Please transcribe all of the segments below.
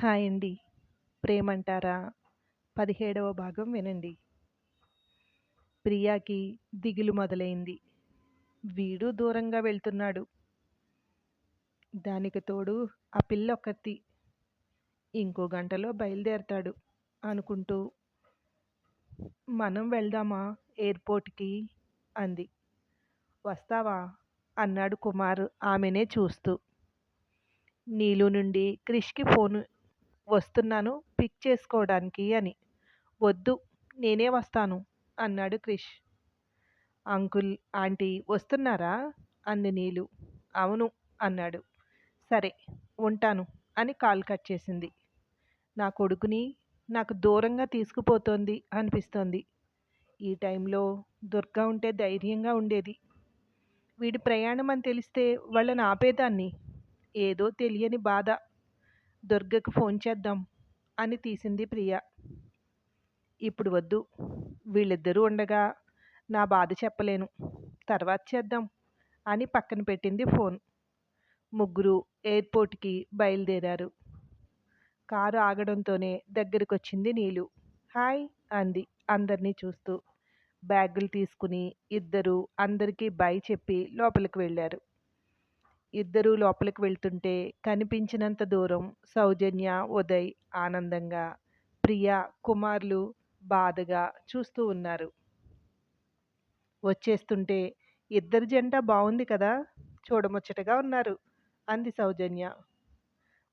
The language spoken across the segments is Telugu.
హాయ్ అండి. ప్రేమంటారా పదిహేడవ భాగం వినండి. ప్రియాకి దిగులు మొదలైంది. వీడు దూరంగా వెళ్తున్నాడు. దానికి తోడు ఆ పిల్లొక్కతి. ఇంకో గంటలో బయలుదేరతాడు అనుకుంటూ మనం వెళ్దామా ఎయిర్‌పోర్ట్‌కి అంది. వస్తావా? అన్నాడు కుమార్ ఆమెనే చూస్తూ. నీలు నుండి క్రిష్‌కి ఫోను వస్తున్నాను పిక్ చేసుకోవడానికి అని. వద్దు నేనే వస్తాను అన్నాడు క్రిష్. అంకుల్, ఆంటీ వస్తున్నారా? అంది నీలు. అవును అన్నాడు. సరే ఉంటాను అని కాల్ కట్ చేసింది. నా కొడుకుని నాకు దూరంగా తీసుకుపోతోంది అనిపిస్తోంది. ఈ టైంలో దుర్గా ఉంటే ధైర్యంగా ఉండేది. వీడి ప్రయాణం అని తెలిస్తే వాళ్ళని ఆపేదాన్ని. ఏదో తెలియని బాధ. దుర్గకు ఫోన్ చేద్దాం అని తీసింది ప్రియ. ఇప్పుడు వద్దు. వీళ్ళిద్దరూ ఉండగా నా బాధ చెప్పలేను. తర్వాత చేద్దాం అని పక్కన పెట్టింది ఫోన్. ముగ్గురు ఎయిర్‌పోర్ట్‌కి బయలుదేరారు. కారు ఆగడంతోనే దగ్గరకొచ్చింది నీలు. హాయ్ అంది అందరినీ చూస్తూ. బ్యాగులు తీసుకుని ఇద్దరూ అందరికీ బై చెప్పి లోపలికి వెళ్ళారు. ఇద్దరూ లోపలికి వెళ్తుంటే కనిపించినంత దూరం సౌజన్య, ఉదయ్ ఆనందంగా, ప్రియ, కుమార్లు బాధగా చూస్తూ ఉన్నారు. వచ్చేస్తుంటే ఇద్దరి జంట బాగుంది కదా! చూడముచ్చటగా ఉన్నారు అంది సౌజన్య.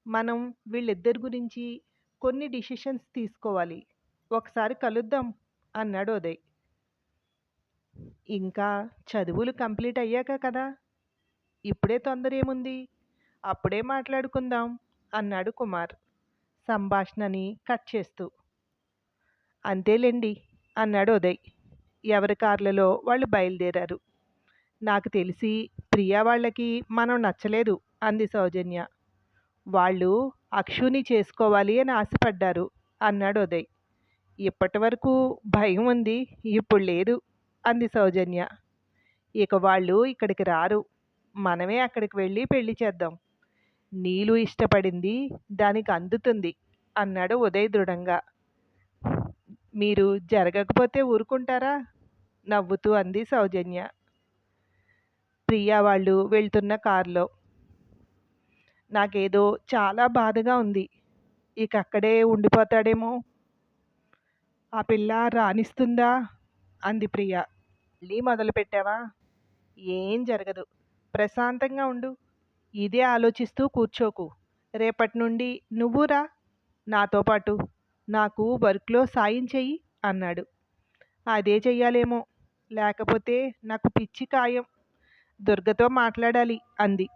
మనం వీళ్ళిద్దరి గురించి కొన్ని డిసిషన్స్ తీసుకోవాలి. ఒకసారి కలుద్దాం అన్నాడు ఉదయ్. ఇంకా చదువులు కంప్లీట్ అయ్యాక కదా! ఇప్పుడే తొందర ఏముంది అప్పుడే మాట్లాడుకుందాం అన్నాడు కుమార్ సంభాషణని కట్ చేస్తూ. అంతేలేండి అన్నాడు ఉదయ్. ఎవరి కార్లలో వాళ్ళు బయలుదేరారు. నాకు తెలిసి ప్రియా వాళ్ళకి మనం నచ్చలేదు అంది సౌజన్య. వాళ్ళు అక్షుని చేసుకోవాలి అని ఆశపడ్డారు అన్నాడు ఉదయ్. ఇప్పటివరకు భయం ఉంది. ఇప్పుడు లేదు అంది సౌజన్య. ఇక వాళ్ళు ఇక్కడికి రారు. మనమే అక్కడికి వెళ్ళి పెళ్ళి చేద్దాం. నీలు ఇష్టపడింది దానికి అందుతుంది అన్నాడు ఉదయ్ దృఢంగా. మీరు జరగకపోతే ఊరుకుంటారా? నవ్వుతూ అంది సౌజన్య. ప్రియా వాళ్ళు వెళ్తున్న కారులో నాకేదో చాలా బాధగా ఉంది. ఇక అక్కడే ఉండిపోతాడేమో. ఆ పిల్ల రాణిస్తుందా అంది ప్రియ. మళ్ళీ మొదలుపెట్టావా? ఏం జరగదు. ప్రశాంతంగా ఉండు. ఇదే ఆలోచిస్తూ కూర్చోకు. రేపటి నుండి నువ్వు రా నాతో పాటు. నాకు వర్క్‌లో సాయం చెయ్యి అన్నాడు. అదే చెయ్యాలేమో. లేకపోతే నాకు పిచ్చి ఖాయం. దుర్గతో మాట్లాడాలి అంది.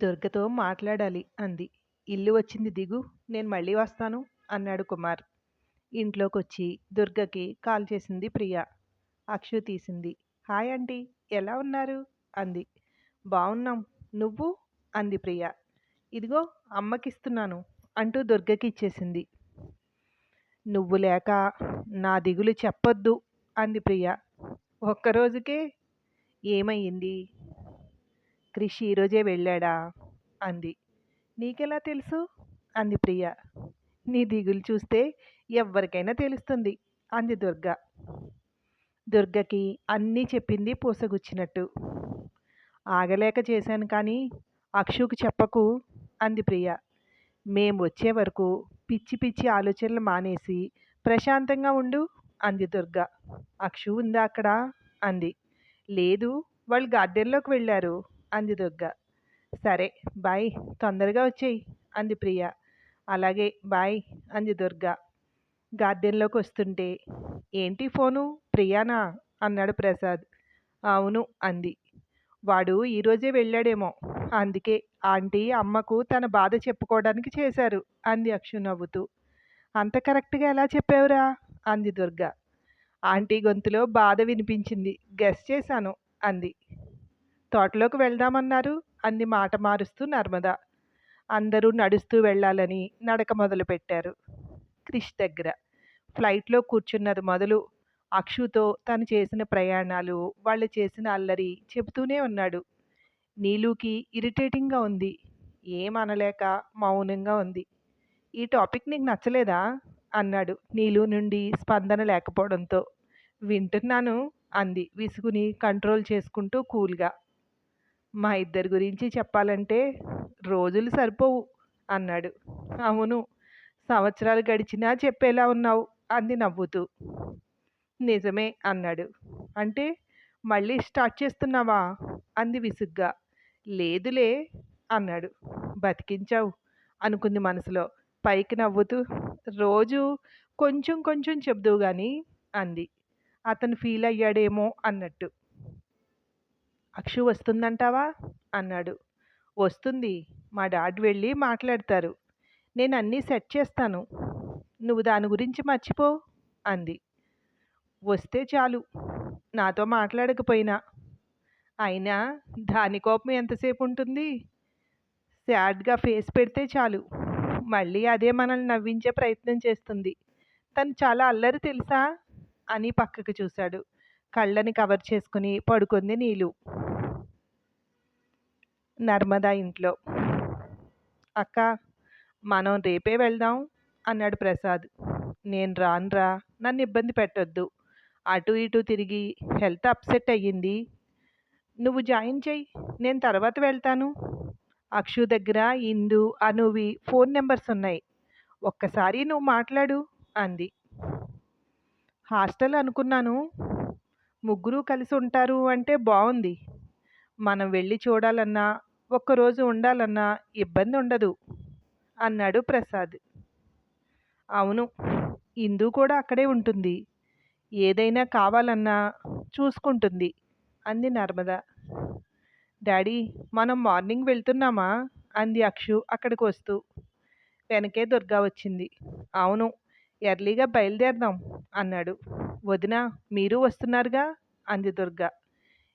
దుర్గతో మాట్లాడాలి అంది. ఇల్లు వచ్చింది దిగు. నేను మళ్ళీ వస్తాను అన్నాడు కుమార్. ఇంట్లోకి వచ్చి దుర్గకి కాల్ చేసింది ప్రియ. అక్షు తీసింది. హాయ్ ఆంటీ ఎలా ఉన్నారు? అంది. బావున్నాం. నువ్వు? అంది ప్రియ. ఇదిగో అమ్మకిస్తున్నాను అంటూ దుర్గకి ఇచ్చేసింది. నువ్వు లేక నా దిగులు చెప్పొద్దు అంది ప్రియ. ఒక్కరోజుకే? ఏమయ్యింది క్రిష్ ఈరోజే వెళ్ళాడా? అంది. నీకెలా తెలుసు? అంది ప్రియ. నీ దిగులు చూస్తే ఎవరికైనా తెలుస్తుంది అంది దుర్గ. దుర్గకి అన్నీ చెప్పింది పూసగుచ్చినట్టు. ఆగలేక చేశాను కానీ అక్షుకు చెప్పకు అంది ప్రియ. మేం వచ్చే వరకు పిచ్చి పిచ్చి ఆలోచనలు మానేసి ప్రశాంతంగా ఉండు అంది దుర్గా అక్షు ఉందా అక్కడ? అంది. లేదు వాళ్ళు గార్డెన్‌లోకి వెళ్ళారు అంది దుర్గా సరే బాయ్ తొందరగా వచ్చేయి అంది ప్రియ. అలాగే బాయ్ అంది దుర్గా గార్డెన్‌లోకి వస్తుంటే ఏంటి ఫోను ప్రియానా? అన్నాడు ప్రసాద్. అవును అంది. వాడు ఈరోజే వెళ్ళాడేమో. అందుకే ఆంటీ అమ్మకు తన బాధ చెప్పుకోవడానికి చేశారు అంది అక్షు నవ్వుతూ. అంత కరెక్ట్‌గా ఎలా చెప్పావురా? అంది దుర్గ. ఆంటీ గొంతులో బాధ వినిపించింది. గెస్ చేశాను అంది. తోటలోకి వెళ్దామన్నారు అంది మాట మారుస్తూ నర్మద. అందరూ నడుస్తూ వెళ్ళాలని నడక మొదలుపెట్టారు. క్రిష్ దగ్గర. ఫ్లైట్లో కూర్చున్నది మొదలు అక్షుతో తను చేసిన ప్రయాణాలు, వాళ్ళు చేసిన అల్లరి చెబుతూనే ఉన్నాడు. నీలుకి ఇరిటేటింగ్‌గా ఉంది. ఏం అనలేక మౌనంగా ఉంది. ఈ టాపిక్ నీకు నచ్చలేదా అన్నాడు నీలు నుండి స్పందన లేకపోవడంతో వింటున్నాను అంది విసుగుని కంట్రోల్ చేసుకుంటూ కూల్గా మా ఇద్దరి గురించి చెప్పాలంటే రోజులు సరిపోవు అన్నాడు అవును సంవత్సరాలు గడిచినా చెప్పేలా ఉన్నావు అంది నవ్వుతూ నిజమే అన్నాడు. అంటే మళ్ళీ స్టార్ట్ చేస్తున్నావా? అంది విసుగ్గా. లేదులే అన్నాడు. బతికించావు అనుకుంది మనసులో. పైకి నవ్వుతూ రోజు కొంచెం కొంచెం చెబుదువు కానీ అంది. అతను ఫీల్ అయ్యాడేమో అన్నట్టు. అక్షు వస్తుందంటావా? అన్నాడు. వస్తుంది. మా డాడ్ వెళ్ళి మాట్లాడతారు. నేను అన్నీ సెట్ చేస్తాను. నువ్వు దాని గురించి మర్చిపో అంది. వస్తే చాలు. నాతో మాట్లాడకపోయినా. అయినా దాని కోపం ఎంతసేపు ఉంటుంది సాడ్గా ఫేస్ పెడితే చాలు. మళ్ళీ అదే మనల్ని నవ్వించే ప్రయత్నం చేస్తుంది. తను చాలా అల్లరి తెలుసా? అని పక్కకు చూశాడు. కళ్ళని కవర్ చేసుకుని పడుకుంది నీళ్ళు నర్మదా ఇంట్లో. అక్క మనం రేపే వెళ్దాం అన్నాడు ప్రసాద్. నేను రానురా నన్ను ఇబ్బంది పెట్టొద్దు. అటు ఇటు తిరిగి హెల్త్ అప్సెట్ అయ్యింది. నువ్వు జాయిన్ చెయ్యి నేను తర్వాత వెళ్తాను. అక్షు దగ్గర ఇందు అనువి ఫోన్ నెంబర్స్ ఉన్నాయి. ఒక్కసారి నువ్వు మాట్లాడు అంది. హాస్టల్ అనుకున్నాను. ముగ్గురు కలిసి ఉంటారు అంటే బాగుంది మనం వెళ్ళి చూడాలన్నా ఒక్కరోజు ఉండాలన్నా ఇబ్బంది ఉండదు అన్నాడు ప్రసాద్. అవును ఇందు కూడా అక్కడే ఉంటుంది. ఏదైనా కావాలన్నా చూసుకుంటుంది. అంది నర్మద. డాడీ మనం మార్నింగ్ వెళ్తున్నామా? అంది అక్షు అక్కడికి వస్తూ. వెనకే దుర్గా వచ్చింది. అవును ఎర్లీగా బయలుదేరదాం అన్నాడు. వదిన మీరు వస్తున్నారుగా? అంది దుర్గా.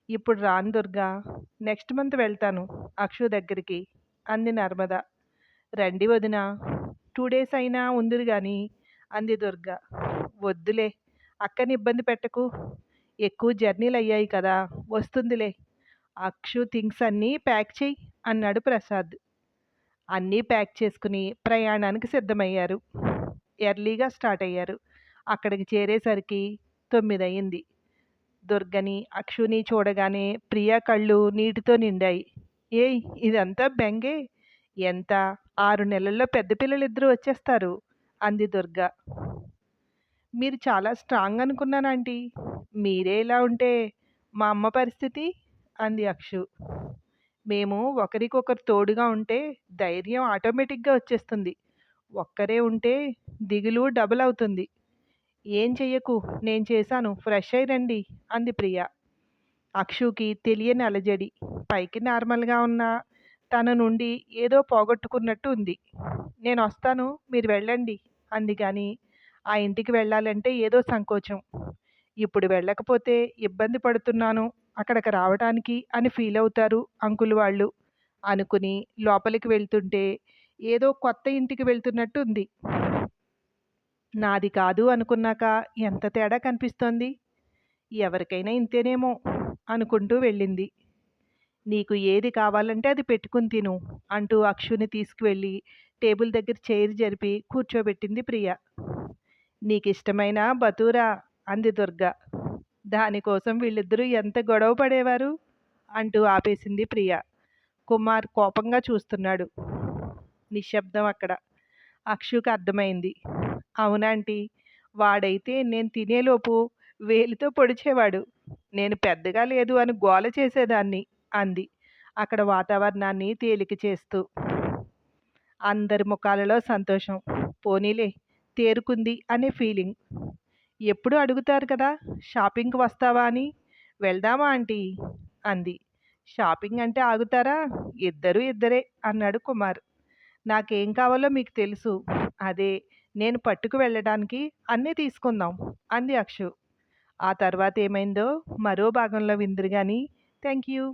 ఇప్పుడు రాను దుర్గా నెక్స్ట్ మంత్ వెళ్తాను అక్షు దగ్గరికి అంది నర్మద. రండి వదిన టూ డేస్ అయినా ఉంది కానీ అంది దుర్గా. వద్దులే అక్కని ఇబ్బంది పెట్టకు. ఎక్కువ జర్నీలు అయ్యాయి కదా వస్తుందిలే. అక్షు థింగ్స్ అన్నీ ప్యాక్ చెయ్యి అన్నాడు ప్రసాద్. అన్నీ ప్యాక్ చేసుకుని ప్రయాణానికి సిద్ధమయ్యారు. ఎర్లీగా స్టార్ట్ అయ్యారు. అక్కడికి చేరేసరికి తొమ్మిది అయింది దుర్గని అక్షుని చూడగానే ప్రియా కళ్ళు నీటితో నిండాయి. ఏయ్ ఇదంతా బెంగే? ఎంత? ఆరు నెలల్లో పెద్ద పిల్లలు ఇద్దరు వచ్చేస్తారు అంది దుర్గ. మీరు చాలా స్ట్రాంగ్ అనుకున్నానంటీ మీరే ఇలా ఉంటే మా అమ్మ పరిస్థితి? అంది అక్షు. మేము ఒకరికొకరు తోడుగా ఉంటే ధైర్యం ఆటోమేటిక్గా వచ్చేస్తుంది. ఒక్కరే ఉంటే దిగులు డబుల్ అవుతుంది. ఏం చెయ్యకు? నేను చేశాను. ఫ్రెష్ అయి రండి అంది ప్రియ. అక్షుకి తెలియని అలజడి. పైకి నార్మల్గా ఉన్న తన నుండి ఏదో పోగొట్టుకున్నట్టు ఉంది. నేను వస్తాను మీరు వెళ్ళండి అంది కానీ ఆ ఇంటికి వెళ్ళాలంటే ఏదో సంకోచం. ఇప్పుడు వెళ్ళకపోతే ఇబ్బంది పడుతున్నాను అక్కడికి రావడానికి అని ఫీల్ అవుతారు అంకుల్ వాళ్ళు. అనుకుని లోపలికి వెళ్తుంటే ఏదో కొత్త ఇంటికి వెళ్తున్నట్టు ఉంది. నాది కాదు అనుకున్నాక ఎంత తేడా కనిపిస్తోంది? ఎవరికైనా ఇంతేనేమో అనుకుంటూ వెళ్ళింది. నీకు ఏది కావాలంటే అది పెట్టుకుని తిను అంటూ అక్షుని తీసుకువెళ్ళి టేబుల్ దగ్గర చైర్ జరిపి కూర్చోబెట్టింది ప్రియ. నీకు ఇష్టమైన బతూరా అంది దుర్గ. దానికోసం వీళ్ళిద్దరూ ఎంత గొడవ పడేవారు? అంటూ ఆపేసింది ప్రియ. కుమార్ కోపంగా చూస్తున్నాడు. నిశ్శబ్దం అక్కడ. అక్షుకు అర్థమైంది. అవునాంటీ వాడైతే నేను తినేలోపు వేలితో పొడిచేవాడు. నేను పెద్దగా లేదు అని గోల చేసేదాన్ని అంది. అక్కడ వాతావరణాన్ని తేలిక చేస్తూ. అందరి ముఖాలలో సంతోషం. పోనీలే తేరుకుంది అనే ఫీలింగ్. ఎప్పుడు అడుగుతారు కదా షాపింగ్కి వస్తావా అని? వెళ్దామా ఆంటీ అంది. షాపింగ్ అంటే ఆగుతారా? ఇద్దరు ఇద్దరే అన్నాడు కుమార్. నాకేం కావాలో మీకు తెలుసు. అదే నేను పట్టుకు వెళ్ళడానికి అన్నీ తీసుకుందాం అంది అక్షు. ఆ తర్వాత ఏమైందో మరో భాగంలో విందురు కానీ థ్యాంక్ యూ